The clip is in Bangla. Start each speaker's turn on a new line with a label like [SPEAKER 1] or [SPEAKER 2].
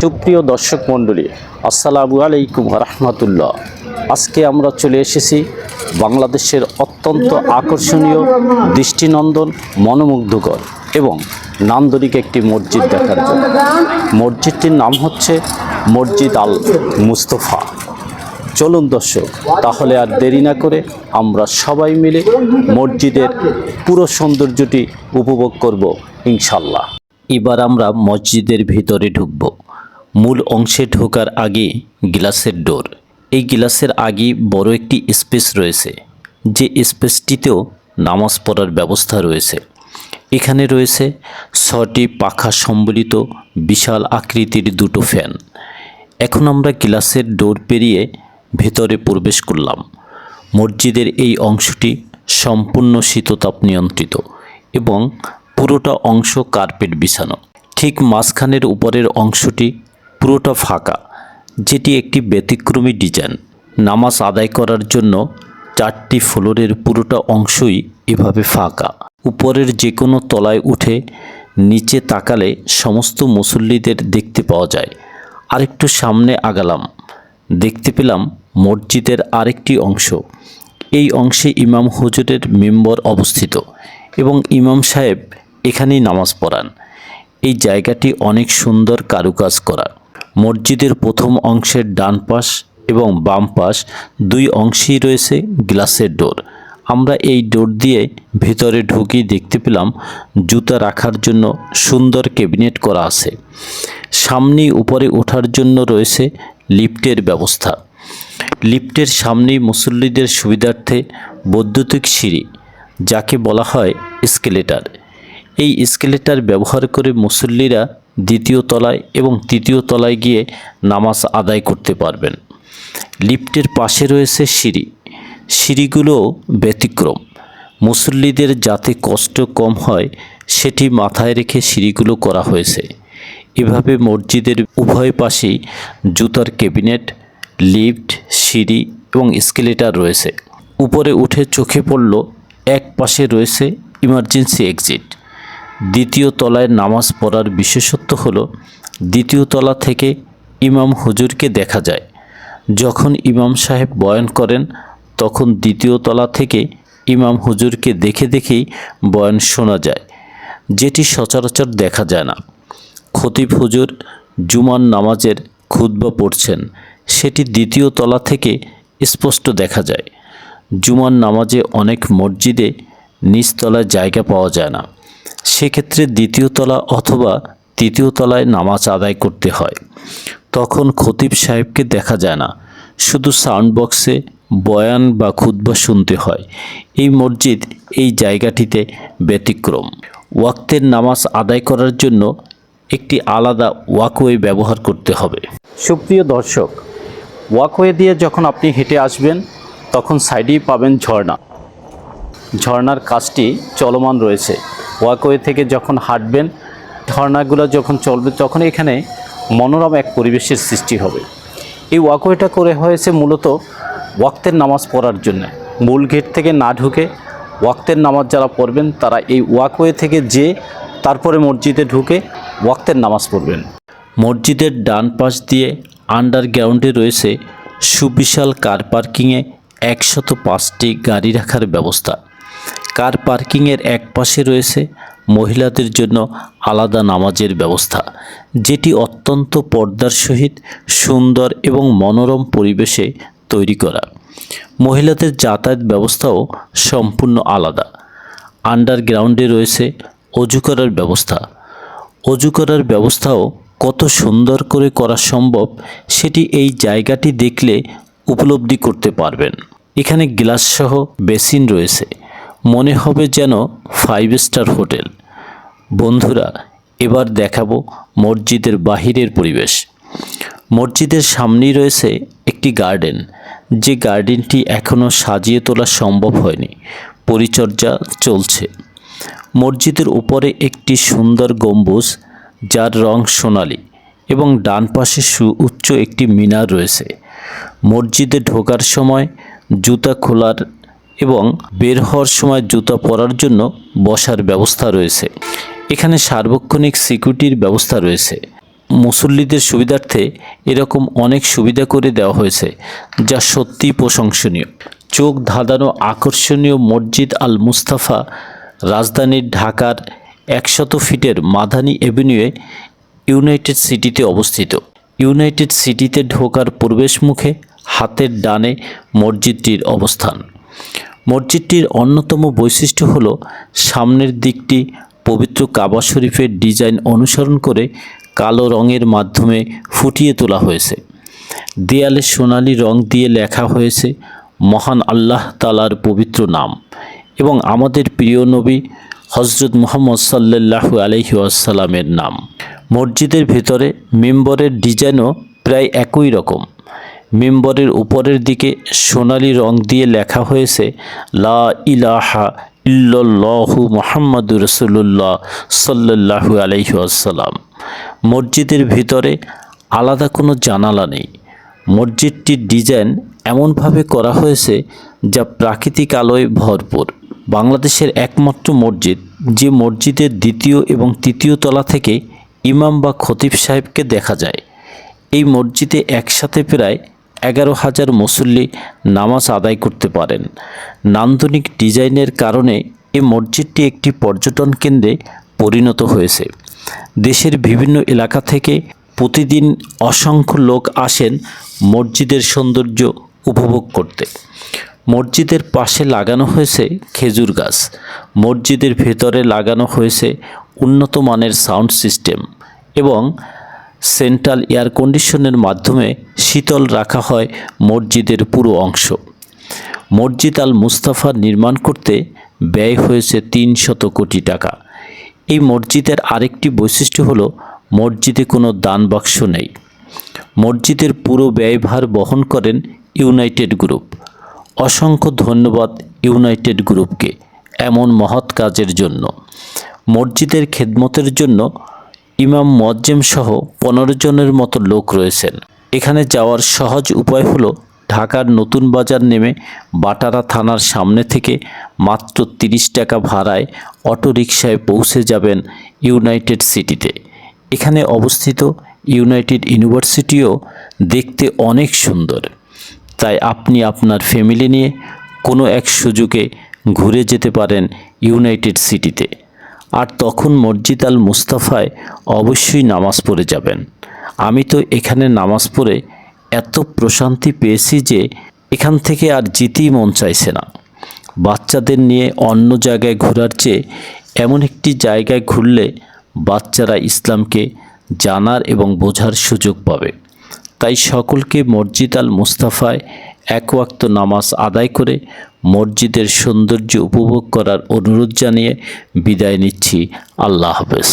[SPEAKER 1] সুপ্রিয় দর্শক মণ্ডলী, আসসালামু আলাইকুম রহমতুল্লাহ আজকে আমরা চলে এসেছি বাংলাদেশের অত্যন্ত আকর্ষণীয় দৃষ্টিনন্দন মনোমুগ্ধকর এবং নান্দনিক একটি মসজিদ দেখার জন্য। মসজিদটির নাম হচ্ছে মসজিদ আল মুস্তফা। চলুন দর্শক, তাহলে আর দেরি না করে আমরা সবাই মিলে মসজিদের পুরো সৌন্দর্যটি উপভোগ করব ইনশাল্লাহ এবার আমরা মসজিদের ভিতরে ঢুকব। মূল অংশে ঢোকার আগে গ্লাসের ডোর। এই গ্লাসের আগে বড় একটি স্পেস রয়েছে, যে স্পেসটিতেও নামাজ পড়ার ব্যবস্থা রয়েছে। এখানে রয়েছে ছটি পাখা সম্বলিত বিশাল আকৃতির দুটো ফ্যান। এখন আমরা গ্লাসের ডোর পেরিয়ে ভেতরে প্রবেশ করলাম। মসজিদের এই অংশটি সম্পূর্ণ শীততাপ নিয়ন্ত্রিত এবং পুরোটা অংশ কার্পেট বিছানো। ঠিক মাঝখানের উপরের অংশটি পুরোটা ফাঁকা, যেটি একটি ব্যতিক্রমী ডিজাইন। নামাজ আদায় করার জন্য চারটি ফ্লোরের পুরোটা অংশই এভাবে ফাঁকা। উপরের যে কোনো তলায় উঠে নিচে তাকালে সমস্ত মুসল্লিদের দেখতে পাওয়া যায়। আরেকটু সামনে আগালাম, দেখতে পেলাম মসজিদের আরেকটি অংশ। এই অংশে ইমাম হুজুরের মেম্বর অবস্থিত এবং ইমাম সাহেব এখানেই নামাজ পড়ান। এই জায়গাটি অনেক সুন্দর কারুকাজ করা। মসজিদের প্রথম অংশের ডান পাশ এবং বাম পাশ দুই অংশেই রয়েছে গ্লাসের ডোর। আমরা এই ডোর দিয়ে ভিতরে ঢুকি দেখতে পেলাম জুতা রাখার জন্য সুন্দর ক্যাবিনেট করা আছে। সামনেই উপরে ওঠার জন্য রয়েছে লিফটের ব্যবস্থা। লিফটের সামনেই মুসল্লিদের সুবিধার্থে বৈদ্যুতিক সিঁড়ি, যাকে বলা হয় স্কেলেটার। এই স্কেলেটার ব্যবহার করে মুসল্লিরা দ্বিতীয় তলায় এবং তৃতীয় তলায় গিয়ে নামাজ আদায় করতে পারবেন। লিফটের পাশে রয়েছে সিঁড়ি। সিঁড়িগুলোও ব্যতিক্রম। মুসল্লিদের যাতে কষ্ট কম হয়, সেটি মাথায় রেখে সিঁড়িগুলো করা হয়েছে। এভাবে মসজিদের উভয় পাশেই জুতার ক্যাবিনেট লিফট, সিঁড়ি এবং স্কেলেটার রয়েছে। উপরে উঠে চোখে পড়ল, এক পাশে রয়েছে ইমার্জেন্সি এক্সিট। দ্বিতীয় তলায় নামাজ পড়ার বিশেষত্ব হলো, দ্বিতীয় তলা থেকে ইমাম হুজুরকে দেখা যায়। যখন ইমাম সাহেব বয়ান করেন, তখন দ্বিতীয় তলা থেকে ইমাম হুজুরকে দেখে দেখেই বয়ান শোনা যায়, যেটি সচরাচর দেখা যায় না। খতিব হুজুর জুমার নামাজের খুতবা পড়ছেন সেটি দ্বিতীয় তলা থেকে স্পষ্ট দেখা যায়। জুমার নামাজে অনেক মসজিদে নিচতলায় জায়গা পাওয়া যায় না। সেক্ষেত্রে দ্বিতীয় তলা অথবা তৃতীয় তলায় নামাজ আদায় করতে হয়। তখন খতিব সাহেবকে দেখা যায় না। শুধু সাউন্ড বক্সে বয়ান বা খুতবা শুনতে হয়। এই মসজিদ এই জায়গাটিতে ব্যতিক্রম। ওয়াক্তের নামাজ আদায় করার জন্য একটি আলাদা ওয়াকওয়ে ব্যবহার করতে হবে। সুপ্রিয় দর্শক ওয়াকওয়ে দিয়ে যখন আপনি হেঁটে আসবেন, তখন সাইডেই পাবেন ঝর্ণা। ঝর্ণার কাজটি চলমান রয়েছে। ওয়াকওয়ে থেকে যখন হাঁটবেন, ঝর্ণাগুলো যখন চলবে, তখন এখানে মনোরম এক পরিবেশের সৃষ্টি হবে। এই ওয়াকওয়েটা করে হয়েছে মূলত ওয়াক্তের নামাজ পড়ার জন্য। মূল গেট থেকে না ঢুকে ওয়াক্তের নামাজ যারা পড়বেন, তারা এই ওয়াকওয়ে থেকে যে তারপরে মসজিদে ঢুকে ওয়াক্তের নামাজ পড়বেন। মসজিদের ডান পাশ দিয়ে আন্ডারগ্রাউন্ডে রয়েছে সুবিশাল কার পার্কিংয়ে একশত পাঁচটি গাড়ি রাখার ব্যবস্থা। কার পার্কিংয়ের এক পাশে রয়েছে মহিলাদের জন্য আলাদা নামাজের ব্যবস্থা, যেটি অত্যন্ত পর্দার সহিত সুন্দর এবং মনোরম পরিবেশে তৈরি করা। মহিলাদের যাতায়াত ব্যবস্থাও সম্পূর্ণ আলাদা। আন্ডারগ্রাউন্ডে রয়েছে অজু করার ব্যবস্থা। অজু করার ব্যবস্থাও কত সুন্দর করে করা সম্ভব সেটি এই জায়গাটি দেখলে উপলব্ধি করতে পারবেন। এখানে গ্লাসসহ বেসিন রয়েছে। মনে হবে যেন ফাইভ স্টার হোটেল। বন্ধুরা, এবার দেখাবো মসজিদের বাহিরের পরিবেশ। মসজিদের সামনেই রয়েছে একটি গার্ডেন। যে গার্ডেনটি এখনও সাজিয়ে তোলা সম্ভব হয়নি। পরিচর্যা চলছে। মসজিদের উপরে একটি সুন্দর গম্বুজ যার রং সোনালি এবং ডান পাশে সুউচ্চ একটি মিনার রয়েছে। মসজিদে ঢোকার সময় জুতা খোলার এবং বের হওয়ার সময় জুতা পরার জন্য বসার ব্যবস্থা রয়েছে। এখানে সার্বক্ষণিক সিকিউরিটির ব্যবস্থা রয়েছে। মুসল্লিদের সুবিধার্থে এরকম অনেক সুবিধা করে দেওয়া হয়েছে, যা সত্যিই প্রশংসনীয়। চোখ ধাঁধানো আকর্ষণীয় মসজিদ আল মুস্তাফা রাজধানীর ঢাকার একশত ফিটের মাদানী এভিনিউয়ে ইউনাইটেড সিটিতে অবস্থিত। ইউনাইটেড সিটিতে ঢোকার প্রবেশমুখে হাতের ডানে মসজিদটির অবস্থান। মসজিদটির অন্যতম বৈশিষ্ট্য হল, সামনের দিকটি পবিত্র কাবা শরীফের ডিজাইন অনুসরণ করে কালো রঙের মাধ্যমে ফুটিয়ে তোলা হয়েছে। দেয়ালে সোনালি রং দিয়ে লেখা হয়েছে, মহান আল্লাহ তালার পবিত্র নাম এবং আমাদের প্রিয় নবী হজরত মোহাম্মদ সাল্লাল্লাহু আলহি আসাল্লামের নাম। মসজিদের ভিতরে মেম্বরের ডিজাইনও প্রায় একই রকম। মেম্বরের উপরের দিকে সোনালি রং দিয়ে লেখা হয়েছে, লা ইলাহা ইল্লাল্লাহু মুহাম্মাদুর রসুল্লাহ সাল্লাল্লাহু আলাইহি আসাল্লাম মসজিদের ভিতরে আলাদা কোনো জানালা নেই। মসজিদটির ডিজাইন এমনভাবে করা হয়েছে যা প্রাকৃতিক আলোয় ভরপুর। বাংলাদেশের একমাত্র মসজিদ, যে মসজিদের দ্বিতীয় এবং তৃতীয় তলা থেকে ইমাম বা খতিব সাহেবকে দেখা যায়। এই মসজিদে একসাথে প্রায় এগারো হাজার মুসল্লি নামাজ আদায় করতে পারেন। নান্দনিক ডিজাইনের কারণে এ মসজিদটি একটি পর্যটন কেন্দ্রে পরিণত হয়েছে। দেশের বিভিন্ন এলাকা থেকে প্রতিদিন অসংখ্য লোক আসেন মসজিদের সৌন্দর্য উপভোগ করতে। মসজিদের পাশে লাগানো হয়েছে খেজুর গাছ। মসজিদের ভেতরে লাগানো হয়েছে উন্নত মানের সাউন্ড সিস্টেম এবং সেন্ট্রাল এয়ার কন্ডিশনের মাধ্যমে শীতল রাখা হয় মসজিদের পুরো অংশ। মসজিদ আল মুস্তাফা নির্মাণ করতে ব্যয় হয়েছে তিন শত কোটি টাকা। এই মসজিদের আরেকটি বৈশিষ্ট্য হলো মসজিদে কোনো দান বাক্স নেই। মসজিদের পুরো ব্যয়ভার বহন করেন ইউনাইটেড গ্রুপ। অসংখ্য ধন্যবাদ ইউনাইটেড গ্রুপকে এমন মহৎ কাজের জন্য। মসজিদের খেদমতের জন্য ইমাম মজ্জেম সহ পনেরো জনের মতো লোক রয়েছেন। এখানে যাওয়ার সহজ উপায় হলো ঢাকার নতুন বাজার নেমে বাটারা থানার সামনে থেকে মাত্র তিরিশ টাকা ভাড়ায় অটোরিকশায় পৌঁছে যাবেন ইউনাইটেড সিটিতে। এখানে অবস্থিত ইউনাইটেড ইউনিভার্সিটিও দেখতে অনেক সুন্দর। তাই আপনি আপনার ফ্যামিলি নিয়ে কোনো এক সুযোগে ঘুরে যেতে পারেন ইউনাইটেড সিটিতে। আর তখন মসজিদ আল মুস্তাফায় অবশ্যই নামাজ পড়ে যাবেন। আমি তো এখানে নামাজ পড়ে এত প্রশান্তি পেয়েছি যে এখান থেকে আর যেতেই মন চাইছে না। বাচ্চাদের নিয়ে অন্য জায়গায় ঘোরার চেয়ে এমন একটি জায়গায় ঘুরলে বাচ্চারা ইসলামকে জানার এবং বোঝার সুযোগ পাবে। তাই সকলকে মসজিদ আল মুস্তাফায় এক ওয়াক্ত নামাজ আদায় করে মসজিদের সৌন্দর্য উপভোগ করার অনুরোধ জানিয়ে বিদায় নিচ্ছি। আল্লাহ হাফেজ।